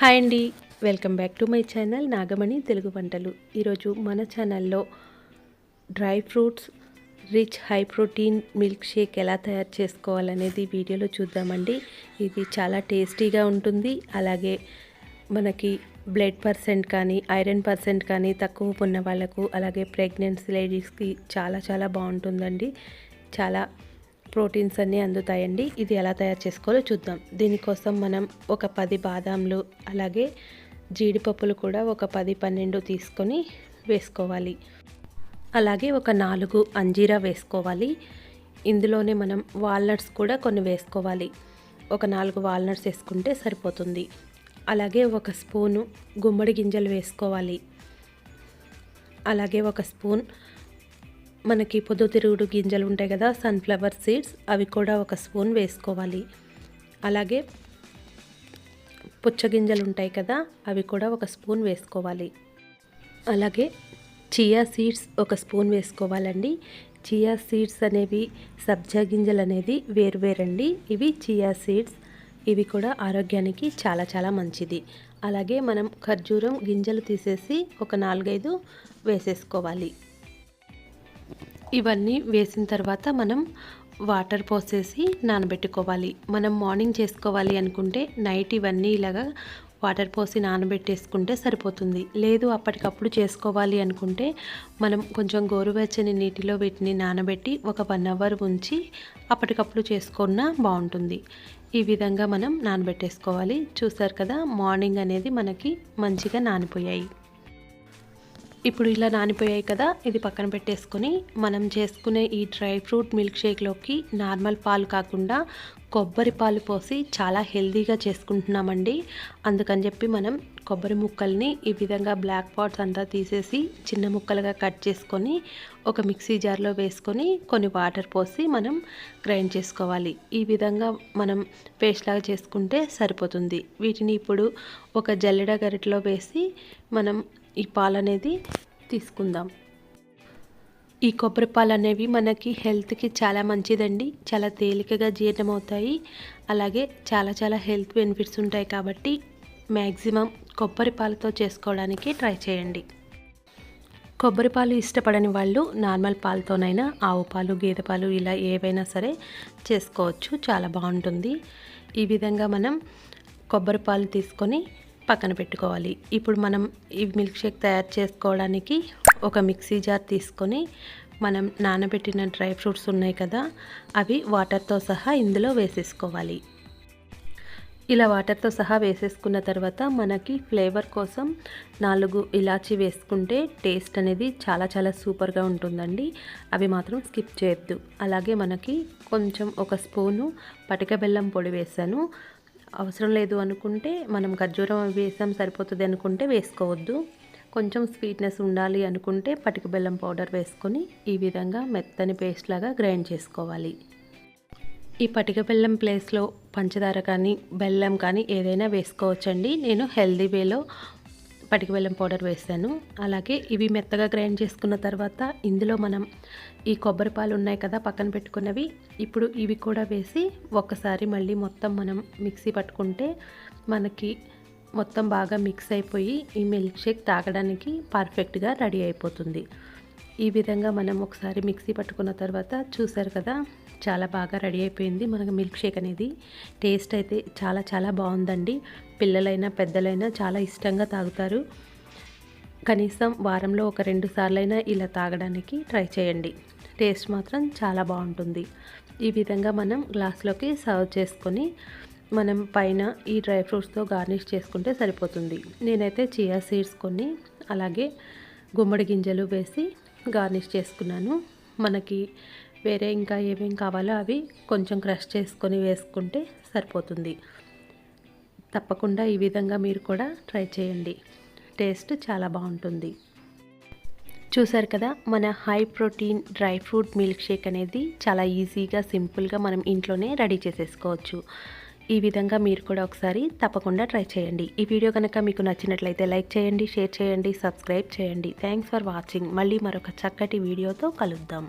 Hi అండి. Welcome back to my channel Nagamani Telugu వంటలు. ఈరోజు మన ఛానల్లో dry fruits rich high protein milkshake ఎలా తయారు చేసుకోవాలనేది వీడియోలో చూద్దామండి. ఇది చాలా టేస్టీగా ఉంటుంది. అలాగే మనకి బ్లడ్ పర్సెంట్ కానీ ఐరన్ పర్సెంట్ కానీ తక్కువ ఉన్న వాళ్ళకు అలాగే ప్రెగ్నెన్సీ లేడీస్కి చాలా చాలా బాగుంటుందండి. చాలా ప్రోటీన్స్ అన్నీ అందుతాయండి. ఇది ఎలా తయారు చేసుకోవాలో చూద్దాం. దీనికోసం మనం ఒక పది బాదాంలు అలాగే జీడిపప్పులు కూడా ఒక పది పన్నెండు తీసుకొని వేసుకోవాలి. అలాగే ఒక నాలుగు అంజీరా వేసుకోవాలి. ఇందులోనే మనం వాల్నట్స్ కూడా కొన్ని వేసుకోవాలి. ఒక నాలుగు వాల్నట్స్ వేసుకుంటే సరిపోతుంది. అలాగే ఒక స్పూను గుమ్మడి గింజలు వేసుకోవాలి. అలాగే ఒక స్పూన్ మనకి పొద్దుతిరుగుడు గింజలు ఉంటాయి కదా సన్ఫ్లవర్ సీడ్స్ అవి కూడా ఒక స్పూన్ వేసుకోవాలి. అలాగే పుచ్చగింజలు ఉంటాయి కదా అవి కూడా ఒక స్పూన్ వేసుకోవాలి. అలాగే చియా సీడ్స్ ఒక స్పూన్ వేసుకోవాలండి. చియా సీడ్స్ అనేవి సబ్జా గింజలు అనేది వేరువేరండి ఇవి చియా సీడ్స్ ఇవి కూడా ఆరోగ్యానికి చాలా చాలా మంచిది. అలాగే మనం ఖర్జూరం గింజలు తీసేసి ఒక నాలుగైదు వేసేసుకోవాలి. ఇవన్నీ వేసిన తర్వాత మనం వాటర్ పోసేసి నానబెట్టుకోవాలి. మనం మార్నింగ్ చేసుకోవాలి అనుకుంటే నైట్ ఇవన్నీ ఇలాగా వాటర్ పోసి నానబెట్టేసుకుంటే సరిపోతుంది. లేదు అప్పటికప్పుడు చేసుకోవాలి అనుకుంటే మనం కొంచెం గోరువెచ్చని నీటిలో వీటిని నానబెట్టి ఒక వన్ అవర్ ఉంచి అప్పటికప్పుడు చేసుకున్నా బాగుంటుంది. ఈ విధంగా మనం నానబెట్టేసుకోవాలి. చూసారు కదా మార్నింగ్ అనేది మనకి మంచిగా నానిపోయాయి. ఇప్పుడు ఇలా నానిపోయాయి కదా ఇది పక్కన పెట్టేసుకొని మనం చేసుకునే ఈ డ్రై ఫ్రూట్ మిల్క్ షేక్లోకి నార్మల్ పాలు కాకుండా కొబ్బరి పాలు పోసి చాలా హెల్తీగా చేసుకుంటున్నామండి. అందుకని చెప్పి మనం కొబ్బరి ముక్కల్ని ఈ విధంగా బ్లాక్ పాట్స్ అంతా తీసేసి చిన్న ముక్కలుగా కట్ చేసుకొని ఒక మిక్సీ జార్లో వేసుకొని కొన్ని వాటర్ పోసి మనం గ్రైండ్ చేసుకోవాలి. ఈ విధంగా మనం పేస్ట్ లాగా చేసుకుంటే సరిపోతుంది. వీటిని ఇప్పుడు ఒక జల్లెడ గరిటలో వేసి మనం ఈ పాలు అనేది తీసుకుందాం. ఈ కొబ్బరి పాలు అనేవి మనకి హెల్త్కి చాలా మంచిదండి. చాలా తేలికగా జీర్ణమవుతాయి. అలాగే చాలా చాలా హెల్త్ బెనిఫిట్స్ ఉంటాయి కాబట్టి మ్యాక్సిమం కొబ్బరి పాలతో చేసుకోవడానికి ట్రై చేయండి. కొబ్బరి పాలు ఇష్టపడని వాళ్ళు నార్మల్ పాలతోనైనా ఆవు పాలు గేదె పాలు ఇలా ఏవైనా సరే చేసుకోవచ్చు. చాలా బాగుంటుంది. ఈ విధంగా మనం కొబ్బరి పాలు తీసుకొని పక్కన పెట్టుకోవాలి. ఇప్పుడు మనం ఈ మిల్క్ షేక్ తయారు చేసుకోవడానికి ఒక మిక్సీ జార్ తీసుకొని మనం నానబెట్టిన డ్రై ఫ్రూట్స్ ఉన్నాయి కదా అవి వాటర్తో సహా ఇందులో వేసేసుకోవాలి. ఇలా వాటర్తో సహా వేసేసుకున్న తర్వాత మనకి ఫ్లేవర్ కోసం నాలుగు ఇలాచి వేసుకుంటే టేస్ట్ అనేది చాలా చాలా సూపర్గా ఉంటుందండి. అవి మాత్రం స్కిప్ చేయొద్దు. అలాగే మనకి కొంచెం ఒక స్పూను పటిక బెల్లం పొడి వేసాను. అవసరం లేదు అనుకుంటే మనం ఖర్జూరం వేసాం సరిపోతుంది అనుకుంటే వేసుకోవద్దు. కొంచెం స్వీట్నెస్ ఉండాలి అనుకుంటే పటిక బెల్లం పౌడర్ వేసుకొని ఈ విధంగా మెత్తని పేస్ట్ లాగా గ్రైండ్ చేసుకోవాలి. ఈ పటిక బెల్లం ప్లేస్లో పంచదార కానీ బెల్లం కానీ ఏదైనా వేసుకోవచ్చండి. నేను హెల్దీ వేలో పటిక బెల్లం పౌడర్ వేసాను అలాగే ఇవి మెత్తగా గ్రైండ్ చేసుకున్న తర్వాత ఇందులో మనం ఈ కొబ్బరి పాలు ఉన్నాయి కదా పక్కన పెట్టుకున్నవి ఇప్పుడు ఇవి కూడా వేసి ఒక్కసారి మళ్ళీ మొత్తం మనం మిక్సీ పట్టుకుంటే మనకి మొత్తం బాగా మిక్స్ అయిపోయి ఈ మిల్క్ షేక్ తాగడానికి పర్ఫెక్ట్గా రెడీ అయిపోతుంది. ఈ విధంగా మనం ఒకసారి మిక్సీ పట్టుకున్న తర్వాత చూసారు కదా చాలా బాగా రెడీ అయిపోయింది మనకు మిల్క్ షేక్ అనేది. టేస్ట్ అయితే చాలా చాలా బాగుందండి. పిల్లలైనా పెద్దలైనా చాలా ఇష్టంగా తాగుతారు. కనీసం వారంలో ఒక రెండు సార్లైనా ఇలా తాగడానికి ట్రై చేయండి. టేస్ట్ మాత్రం చాలా బాగుంటుంది. ఈ విధంగా మనం గ్లాస్లోకి సర్వ్ చేసుకొని మనం పైన ఈ డ్రై ఫ్రూట్స్తో గార్నిష్ చేసుకుంటే సరిపోతుంది. నేనైతే చియా సీడ్స్ కొన్ని అలాగే గుమ్మడి గింజలు వేసి గార్నిష్ చేసుకున్నాను. మనకి వేరే ఇంకా ఏమేం కావాలో అవి కొంచెం క్రష్ చేసుకొని వేసుకుంటే సరిపోతుంది. తప్పకుండా ఈ విధంగా మీరు కూడా ట్రై చేయండి. టేస్ట్ చాలా బాగుంటుంది. చూసారు కదా మన high protein dry fruit milkshake అనేది చాలా ఈజీగా సింపుల్గా మనం ఇంట్లోనే రెడీ చేసేసుకోవచ్చు. ఈ విధంగా మీరు కూడా ఒకసారి తప్పకుండా ట్రై చేయండి. ఈ వీడియో కనుక మీకు నచ్చినట్లయితే లైక్ చేయండి షేర్ చేయండి సబ్స్క్రైబ్ చేయండి. థ్యాంక్స్ ఫర్ వాచింగ్ మళ్ళీ మరొక చక్కటి వీడియోతో కలుద్దాం.